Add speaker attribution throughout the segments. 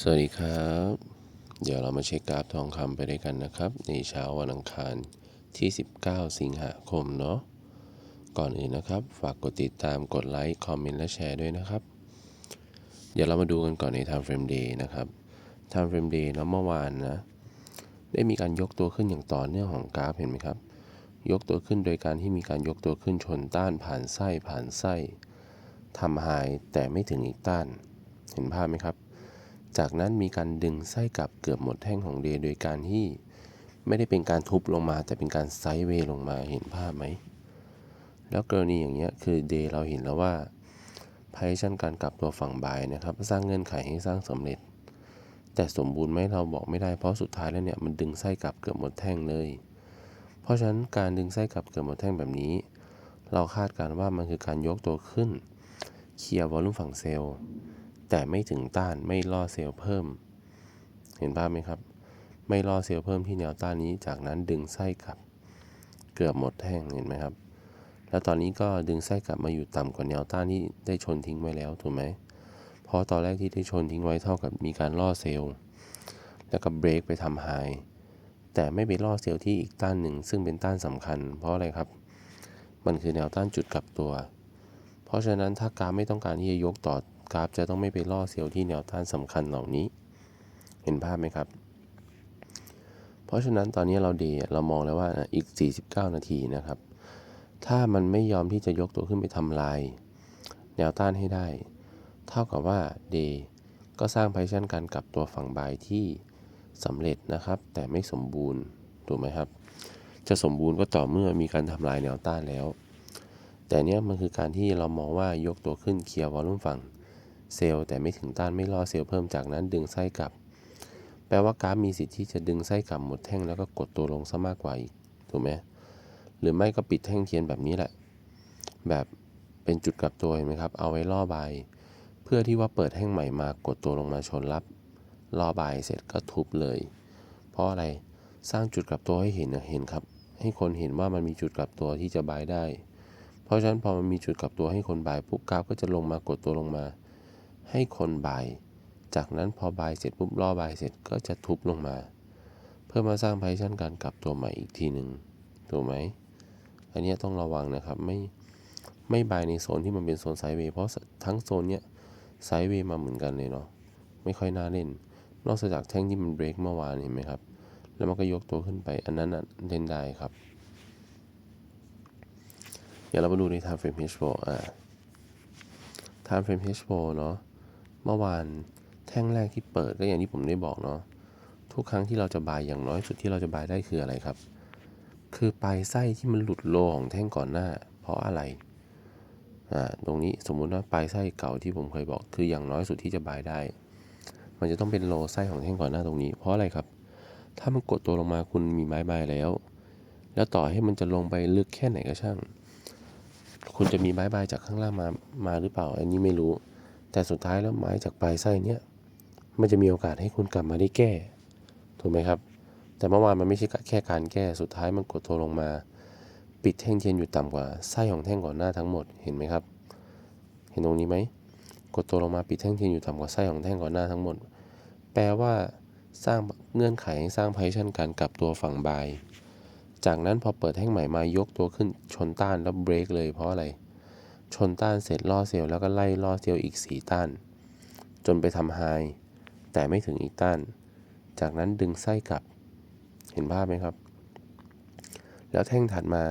Speaker 1: สวัสดีครับ เดี๋ยวเรามาเช็คกราฟทองคำไปด้วยกันนะครับ ในเช้าวันอังคารที่ 19 สิงหาคมเนาะก่อนอื่นนะครับ ฝากกดติดตามกดไลค์คอมเมนต์และแชร์ด้วยนะครับ เดี๋ยวเรามาดูกันก่อนใน Time Frame Day นะครับ Time Frame Day เนาะเมื่อวานนะ ได้มีการยกตัวขึ้นอย่างต่อเนื่องของกราฟเห็นไหมครับ ยกตัวขึ้นโดยการที่มีการยกตัวขึ้นชนต้านผ่านไส้ผ่านไส้ทำหายแต่ไม่ถึงอีกต้าน เห็นภาพไหมครับ จากนั้นมีการดึงไส้กลับเกือบหมดแท่งของเดย์โดยการที่ไม่ได้เป็นการทุบลงมาแต่เป็นการไซด์เวย์ลงมาเห็นภาพไหม แล้วกรณีอย่างเงี้ยคือเดย์เราเห็นแล้วว่าพายชันการกลับตัวฝั่งบายนะครับ สร้างเงื่อนไขให้สร้างสำเร็จ แต่สมบูรณ์ไหมเราบอกไม่ได้เพราะสุดท้ายแล้วเนี่ยมันดึงไส้กลับเกือบหมดแท่งเลย เพราะฉะนั้นการดึงไส้กลับเกือบหมดแท่งแบบนี้ เราคาดการว่ามันคือการยกตัวขึ้น เคลียร์วอลลุ่มฝั่งเซลล์ แต่ไม่ถึงต้านไม่ล่อเซลล์เพิ่ม เห็นภาพไหมครับ ไม่ล่อเซลล์เพิ่มที่แนวต้านนี้ จากนั้นดึงไส้กลับ เกือบหมดแท่งเห็นไหมครับ แล้วตอนนี้ก็ดึงไส้กลับมาอยู่ต่ำกว่าแนวต้านที่ได้ชนทิ้งไว้แล้วถูกไหมเพราะตอนแรกที่ได้ชนทิ้งไว้เท่ากับมีการล่อเซลล์แล้วก็เบรกไปทำไฮแต่ไม่ไปล่อเซลล์ที่อีกต้านหนึ่ง ซึ่งเป็นต้านสำคัญ เพราะอะไรครับ มันคือแนวต้านจุดกลับตัว เพราะฉะนั้นถ้ากราฟไม่ต้องการที่จะยกต่อ กราฟจะต้องไม่ไปล่อเซลล์ที่แนวต้านสำคัญเหล่านี้ เห็นภาพไหมครับ เพราะฉะนั้นตอนนี้เราเดเรามองแล้วว่าอีก 49 นาทีนะครับ ถ้ามันไม่ยอมที่จะยกตัวขึ้นไปทำลาย แนวต้านให้ได้ เท่ากับว่าเดก็สร้างไพชันการกลับตัวฝั่งบายที่สำเร็จนะครับ แต่ไม่สมบูรณ์ถูกไหมครับ จะสมบูรณ์ก็ต่อเมื่อมีการทำลายแนวต้านแล้ว แต่เนี้ยมันคือการที่เรามองว่ายกตัวขึ้นเคลียร์วอลุ่มฝั่ง เซลล์แต่ไม่ถึงต้านไม่รอเซลล์เพิ่มจากนั้นดึงไส้กลับ แปลว่ากราฟมีสิทธิ์ที่จะดึงไส้กลับหมดแท่งแล้วก็กดตัวลงซะมากกว่าอีกถูกไหมหรือไม่ก็ปิดแท่งเทียนแบบนี้แหละ แบบเป็นจุดกลับตัวเห็นไหมครับ เอาไว้ล่อบายเพื่อที่ว่าเปิดแท่งใหม่มากดตัวลงมาชนรับล่อบายเสร็จก็ทุบเลย เพราะอะไรสร้างจุดกลับตัวให้เห็นเห็นครับ ให้คนเห็นว่ามันมีจุดกลับตัวที่จะบายได้ เพราะฉะนั้นพอมันมีจุดกลับตัวให้คนบายปุ๊บกราฟก็จะลงมากดตัวลงมา ให้คนบาย จากนั้นพอบายเสร็จปุ๊บล่อบายเสร็จก็จะทุบลงมา เพื่อมาสร้างไพชันการกลับตัวใหม่อีกทีหนึ่งถูกไหม อันนี้ต้องระวังนะครับไม่ไม่บายในโซนที่มันเป็นโซนไซเวย์เพราะทั้งโซนเนี้ยไซเวย์มาเหมือนกันเลยเนาะไม่ค่อยน่าเล่น นอกจากแท่งที่มันเบรกเมื่อวานเห็นไหมครับ แล้วมันก็ยกตัวขึ้นไปอันนั้นเล่นได้ครับ เดี๋ยวเรามาดูใน time frame H4 อ่า time frame H4 เนาะ เมื่อวานแท่งแรกที่เปิดก็อย่างที่ผมได้บอกเนาะทุกครั้งที่เราจะบายอย่างน้อยสุดที่เราจะบายได้คืออะไรครับ คือปลายไส้ที่มันหลุดโลของแท่งก่อนหน้า เพราะอะไรอ่าตรงนี้สมมุติว่าปลายไส้เก่าที่ผมเคยบอก คืออย่างน้อยสุดที่จะบายได้ มันจะต้องเป็นโลไส้ของแท่งก่อนหน้าตรงนี้ เพราะอะไรครับ ถ้ามันกดตัวลงมาคุณมีไม้บายแล้ว แล้วต่อให้มันจะลงไปลึกแค่ไหนก็ช่าง คุณจะมีไม้บายจากข้างล่างมามาหรือเปล่า อันนี้ไม่รู้ แต่สุดท้ายแล้วไม้จากปลายไส้เนี้ยมันจะมีโอกาสให้คุณกลับมาได้แก้ ถูกไหมครับ แต่เมื่อวานมันไม่ใช่แค่การแก้สุดท้ายมันกดโทรลงมา ปิดแท่งเทียนอยู่ต่ำกว่าไส้ของแท่งก่อนหน้าทั้งหมดเห็นไหมครับ เห็นตรงนี้ไหมกดตัวลงมาปิดแท่งเทียนอยู่ต่ำกว่าไส้ของแท่งก่อนหน้าทั้งหมด แปลว่าสร้างเงื่อนไขสร้างไพชันการกลับตัวฝั่งบาย จากนั้นพอเปิดแท่งใหม่มายกตัวขึ้นชนต้านแล้วเบรกเลยเพราะอะไร ชนต้านเสร็จล่อเซลล์แล้วก็ไล่ล่อเซลล์อีกสีต้าน จนไปทำไฮแต่ไม่ถึงอีกต้าน จากนั้นดึงไส้กลับ เห็นภาพไหมครับ แล้วแท่งถัดมา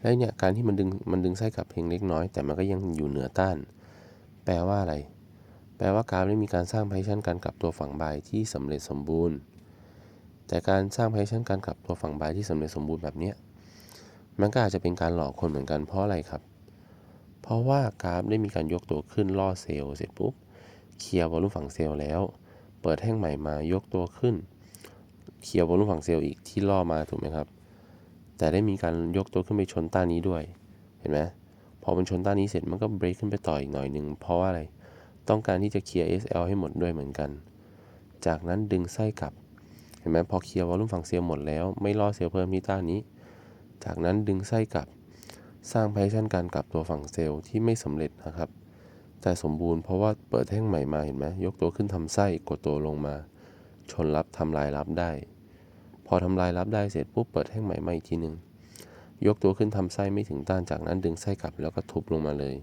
Speaker 1: แล้วเนี่ยการที่มันดึงมันดึงไส้กลับเพียงเล็กน้อย แต่มันก็ยังอยู่เหนือต้าน แปลว่าอะไร แปลว่ากราฟได้มีการสร้างไพชันการกลับตัวฝั่งบายที่สำเร็จสมบูรณ์ แต่การสร้างไพชันการกลับตัวฝั่งบายที่สำเร็จสมบูรณ์แบบเนี้ยมันก็อาจจะเป็นการหลอกคนเหมือนกันเพราะอะไรครับ เพราะว่ากราฟได้มีการยกตัวขึ้นล่อเซลล์เสร็จปุ๊บเคลียร์วอลุ่มฝั่งเซลล์แล้ว เปิดแท่งใหม่มายกตัวขึ้นเคลียร์วอลุ่มฝั่งเซลล์อีกที่ล่อมาถูกไหมครับ แต่ได้มีการยกตัวขึ้นไปชนต้านนี้ด้วย เห็นไหมพอมันชนต้านนี้เสร็จมันก็เบรกขึ้นไปต่ออีกหน่อยหนึ่งเพราะว่าอะไร ต้องการที่จะเคลียร์ SL ให้หมดด้วยเหมือนกัน จากนั้นดึงไส้กลับ เห็นไหมพอเคลียร์วอลุ่มฝั่งเซลล์หมดแล้วไม่ล่อเซลล์เพิ่มที่ต้านนี้ จากนั้นดึงไส้กลับ สร้างไพชันการกลับตัวฝั่งเซลล์ที่ไม่สำเร็จนะครับ แต่สมบูรณ์เพราะว่าเปิดแท่งใหม่มาเห็นไหมยกตัวขึ้นทำไส้กดตัวลงมา ชนรับทำลายรับได้ พอทำลายรับได้เสร็จปุ๊บเปิดแท่งใหม่มาอีกทีหนึ่งยกตัวขึ้นทำไส้ไม่ถึงต้านจากนั้นดึงไส้กลับแล้วก็ทุบลงมาเลย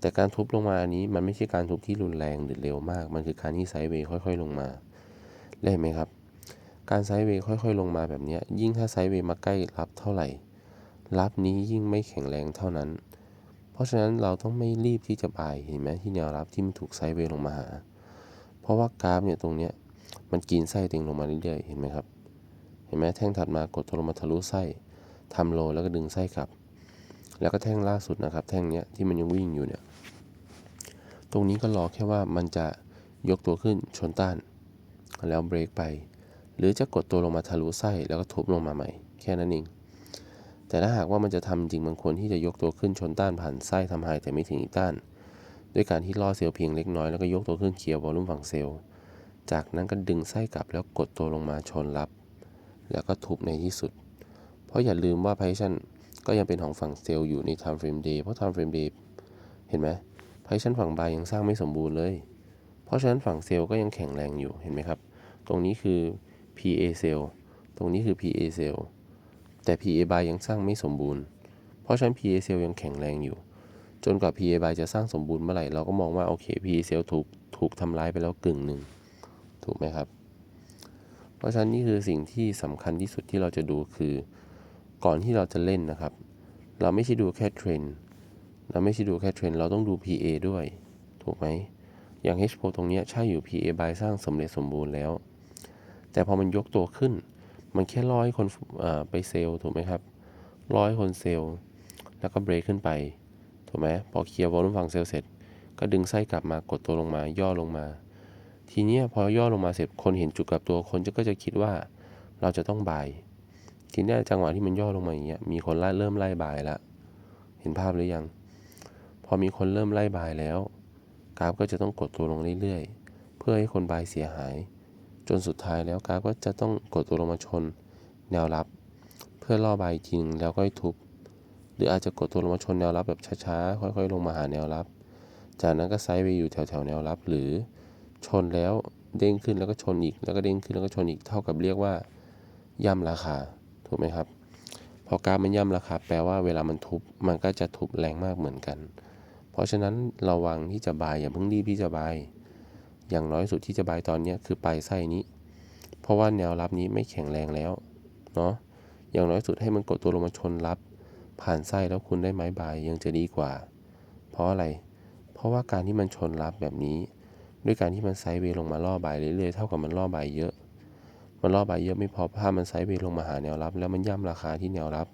Speaker 1: แต่การทุบลงมาอันนี้มันไม่ใช่การทุบที่รุนแรงหรือเร็วมาก มันคือการที่ไซด์เวย์ค่อย ๆ ลงมาได้ไหมครับ การไซด์เวย์ค่อย ๆ ลงมาแบบนี้ยิ่งถ้าไซด์เวย์มาใกล้รับเท่าไหร่ รับนี้ยิ่งไม่แข็งแรงเท่านั้น เพราะฉะนั้นเราต้องไม่รีบที่จะบายเห็นไหมที่แนวรับที่มันถูกไซด์เวย์ลงมาหา เพราะว่ากราฟเนี่ยตรงเนี้ยมันกินไส้ติงลงมาเรื่อยๆเห็นไหมครับ เห็นไหมแท่งถัดมากดตัวลงมาทะลุไส้ทำโลแล้วก็ดึงไส้กลับ แล้วก็แท่งล่าสุดนะครับ แท่งเนี้ยที่มันยังวิ่งอยู่เนี่ย ตรงนี้ก็รอแค่ว่ามันจะยกตัวขึ้นชนต้าน แล้วเบรกไป หรือจะกดตัวลงมาทะลุไส้แล้วก็ทุบลงมาใหม่ แค่นั้นเอง แต่ถ้าหากว่ามันจะทำจริงบางคนที่จะยกตัวขึ้นชนต้านผ่านไส้ทำหายแต่ไม่ถึงอีกต้าน ด้วยการที่ล่อเซลล์เพียงเล็กน้อยแล้วก็ยกตัวขึ้นเคลียร์วอลลุ่มฝั่งเซลล์ จากนั้นก็ดึงไส้กลับแล้วกดตัวลงมาชนรับ แล้วก็ทุบในที่สุด เพราะอย่าลืมว่า p พ s i o n ก็ยังเป็นของฝั่งเซลล์อยู่ใน time frame day เพราะ time frame day เห็นไหม p พ s i o n ฝั่งบายยังสร้างไม่สมบูรณ์เลย เพราะฉะนั้นฝั่งเซลล์ก็ยังแข็งแรงอยู่เห็นไหมครับ ตรงนี้คือ PA เซลล์ตรงนี้คือ PA เซลล์ แต่ PA by ยังสร้างไม่สมบูรณ์ เพราะฉะนั้น PA เซลล์ยังแข็งแรงอยู่ จนกว่า PA by จะสร้างสมบูรณ์เมื่อไหร่เราก็มองว่าโอเค PA เซลล์ถูกถูกทำลายไปแล้วกึ่งหนึ่งถูกไหมครับ เพราะฉะนั้นนี่คือสิ่งที่สำคัญที่สุดที่เราจะดูคือ ก่อนที่เราจะเล่นนะครับ เราไม่ใช่ดูแค่เทรนเราไม่ใช่ดูแค่เทรนเราต้องดู PA ด้วย ถูกไหมอย่าง H p o ตรงนี้ใช่อยู่ PA by สร้างสำเร็จสมบูรณ์แล้ว แต่พอมันยกตัวขึ้น มันแค่ร้อให้คนไปเซลล์ถูกไหมครับร้อให้คนเซลล์แล้วก็เบรกขึ้นไปถูกไหมพอเคลียร์วอลลุ่มฝั่งเซลล์เสร็จ ก็ดึงไส้กลับมากดตัวลงมาย่อลงมา ทีนี้พอย่อลงมาเสร็จคนเห็นจุดกลับตัวคนก็จะคิดว่าเราจะต้องบายทีนี้จังหวะที่มันย่อลงมาอย่างเงี้ยมีคนไล่เริ่มไล่บายละเห็นภาพหรือยัง พอมีคนเริ่มไล่บายแล้ว กราฟก็จะต้องกดตัวลงเรื่อยๆ เพื่อให้คนบายเสียหาย จนสุดท้ายแล้วกราฟก็จะต้องกดตัวลงมาชนแนวรับ เพื่อล่อใบจริงแล้วก็ทุบ หรืออาจจะกดตัวลงมาชนแนวรับแบบช้าๆ ค่อยๆ ลงมาหาแนวรับ จากนั้นก็ไซด์ไปอยู่แถวๆแนวรับ หรือชนแล้วเด้งขึ้นแล้วก็ชนอีก แล้วก็เด้งขึ้นแล้วก็ชนอีกเท่ากับเรียกว่าย่ำราคาถูกไหมครับ พอกราฟมันย่ำราคาแปลว่าเวลามันทุบมันก็จะทุบแรงมากเหมือนกัน เพราะฉะนั้นระวังที่จะบายอย่าเพิ่งรีบที่จะบาย อย่างน้อยสุดที่จะบายตอนนี้คือปลายไส้นี้ เพราะว่าแนวรับนี้ไม่แข็งแรงแล้วเนาะอย่างน้อยสุดให้มันกดตัวลงมาชนรับ ผ่านไส้แล้วคุณได้ไม้บายยังจะดีกว่า เพราะอะไร เพราะว่าการที่มันชนรับแบบนี้ ด้วยการที่มันไซด์เวย์ลงมาล่อบายเรื่อยๆเท่ากับมันล่อบายเยอะ มันล่อบายเยอะไม่พอถ้ามันไซด์เวย์ลงมาหาแนวรับ แล้วมันย่ำราคาที่แนวรับ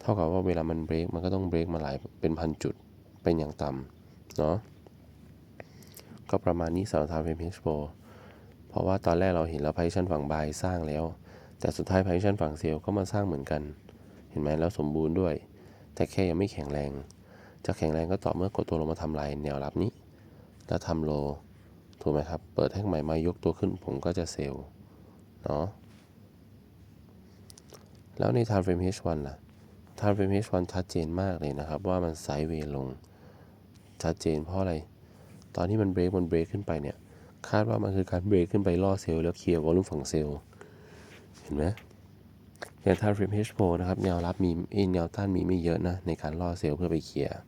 Speaker 1: เท่ากับว่าเวลามันเบรกมันก็ต้องเบรกมาหลายเป็นพันจุดเป็นอย่างต่ำเนาะ ก็ประมาณนี้สำหรับทางเฟรมเฮชโปเพราะว่าตอนแรกเราเห็นแล้วไพชันฝั่งบายสร้างแล้ว แต่สุดท้ายไพชันฝั่งเซลก็มาสร้างเหมือนกัน เห็นไหมแล้วสมบูรณ์ด้วย แต่แค่ยังไม่แข็งแรง จะแข็งแรงก็ต่อเมื่อกดตัวลงมาทำลายแนวรับนี้ แล้วทำโล ถูกไหมครับ เปิดแท่งใหม่มายกตัวขึ้นผมก็จะเซลเนาะแล้วใน time frame H1 ล่ะ time frame H1 ชัดเจนมากเลยนะครับ ว่ามันไซด์เวลง ชัดเจนเพราะอะไร ตอนที่มันเบรกมันเบรกขึ้นไปเนี่ย คาดว่ามันคือการเบรกขึ้นไปล่อเซลล์แล้วเคลียร์วอลลุ่มฝั่งเซลล์ เห็นไหมอย่าง time frame H4 นะครับแนวรับมีแนวต้านมีไม่เยอะนะ ในการล่อเซลล์เพื่อไปเคลียร์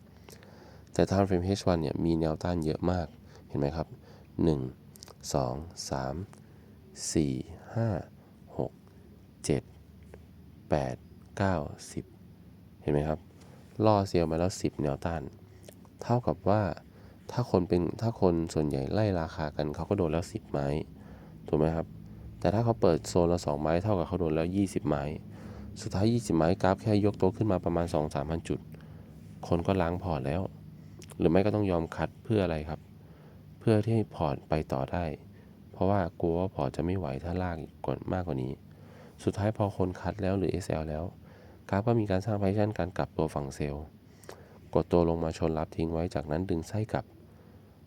Speaker 1: แต่ time frame H1 เนี่ยมีแนวต้านเยอะมาก เห็นไหมครับ 1 2 3 4 5 6 7 8 9 10 เห็นไหมครับ ล่อเซลล์มาแล้ว 10 แนวต้าน เท่ากับว่า ถ้าคนเป็นถ้าคนส่วนใหญ่ไล่ราคากันเขาก็โดนแล้ว10ไม้ถูกไหมครับ แต่ถ้าเขาเปิดโซนละ2ไม้เท่ากับเขาโดนแล้ว20ไม้ สุดท้าย20ไม้กราฟแค่ยกตัวขึ้นมาประมาณ2-3พันจุด คนก็ล้างพอร์ตแล้ว หรือไม่ก็ต้องยอมคัดเพื่ออะไรครับ เพื่อที่ให้พอร์ตไปต่อได้ เพราะว่ากลัวว่าพอร์ตจะไม่ไหวถ้าลากอีกกว่ามากกว่านี้ สุดท้ายพอคนคัดแล้วหรือ SL แล้วกราฟก็มีการสร้างไพชันการกลับตัวฝั่งเซลล์กดตัวลงมาชนรับทิ้งไว้จากนั้นดึงไส้กลับ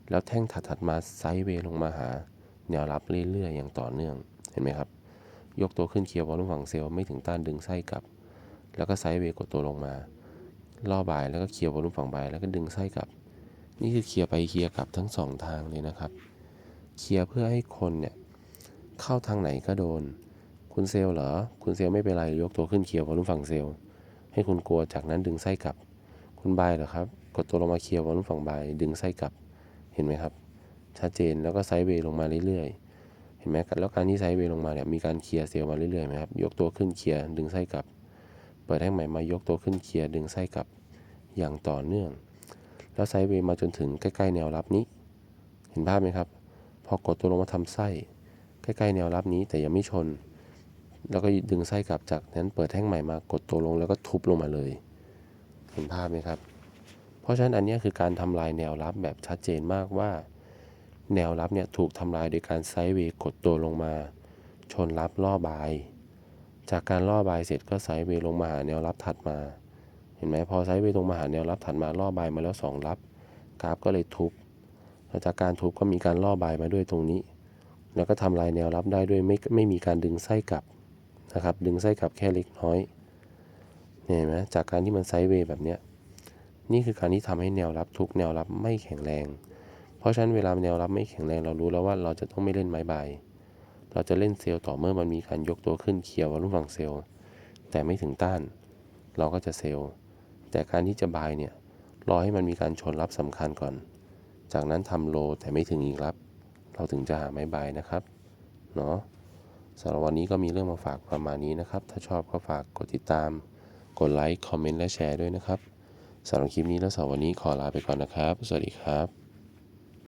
Speaker 1: แล้วแท่งถัดๆมาไซด์เวย์ลงมาหา แนวรับเรื่อยๆอย่างต่อเนื่องเห็นไหมครับ ยกตัวขึ้นเคลียร์วอลลุ่มฝั่งเซลล์ไม่ถึงต้านดึงไส้กลับ แล้วก็ไซด์เวย์กดตัวลงมาล่อบายแล้วก็เคลียร์วอลลุ่มฝั่งบายแล้วก็ดึงไส้กลับ นี่คือเคลียร์ไปเคลียร์กลับทั้งสองทางเลยนะครับเคลียร์เพื่อให้คนเนี่ยเข้าทางไหนก็โดน คุณเซลล์เหรอ คุณเซลล์ไม่เป็นไรยกตัวขึ้นเคลียร์วอลลุ่มฝั่งเซลล์ให้คุณกลัวจากนั้นดึงไส้กลับ คุณบายเหรอครับ กดตัวลงมาเคลียร์วอลลุ่มฝั่งบายดึงไส้กลับ เห็นไหมครับ ชัดเจนแล้วก็ไซด์เวย์ลงมาเรื่อยๆ เห็นไหมแล้วการที่ไซด์เวย์ลงมาเนี่ยมีการเคลียร์เซลล์มาเรื่อยๆไหมครับ ยกตัวขึ้นเคลียร์ดึงไส้กลับ เปิดให้ใหม่มายกตัวขึ้นเคลียร์ดึงไส้กลับอย่างต่อเนื่อง แล้วไซด์เวย์มาจนถึงใกล้ๆแนวรับนี้ เห็นภาพไหมครับ พอกดตัวลงมาทำไส้ ใกล้ๆแนวรับนี้แต่ยังไม่ชน แล้วก็ดึงไส้กลับจากนั้นเปิดแท่งใหม่มากดตัวลงแล้วก็ทุบลงมาเลย เห็นภาพไหมครับ ราะฉะนั้นอันนี้คือการทำลายแนวรับแบบชัดเจนมากว่า แนวรับเนี่ยถูกทำลายโดยการไซด์เวย์กดตัวลงมา ชนรับล่อบาย จากการล่อบายเสร็จก็ไซด์เวย์ลงมาหาแนวรับถัดมา เห็นไหมพอไซด์เวย์ลงมาหาแนวรับถัดมาล่อบายมาแล้วสองรับ กราฟก็เลยทุบแล้วจากการทุบก็มีการล่อบายมาด้วยตรงนี้ แล้วก็ทำลายแนวรับได้ด้วยไม่ไม่มีการดึงไส้กลับนะครับ ดึงไส้กลับแค่เล็กน้อยเนี่ยเห็นไหมจากการที่มันไซด์เวย์แบบเนี้ย นี่คือการที่ทำให้แนวรับทุกแนวรับไม่แข็งแรง เพราะฉะนั้นเวลาแนวรับไม่แข็งแรงเรารู้แล้วว่าเราจะต้องไม่เล่นไม้ใบ เราจะเล่นเซลล์ต่อเมื่อมันมีการยกตัวขึ้นเคลียร์วอลุ่มฝั่งเซลล์ แต่ไม่ถึงต้าน เราก็จะเซลล์ แต่การที่จะบายเนี่ยรอให้มันมีการชนรับสำคัญก่อน จากนั้นทำโลแต่ไม่ถึงอีกรับ เราถึงจะหาไม้บายนะครับ เนาะสำหรับวันนี้ก็มีเรื่องมาฝากประมาณนี้นะครับ ถ้าชอบก็ฝากกดติดตาม กดไลค์ คอมเมนต์ และแชร์ด้วยนะครับ สำหรับคลิปนี้และสำหรับวันนี้ขอลาไปก่อนนะครับ สวัสดีครับ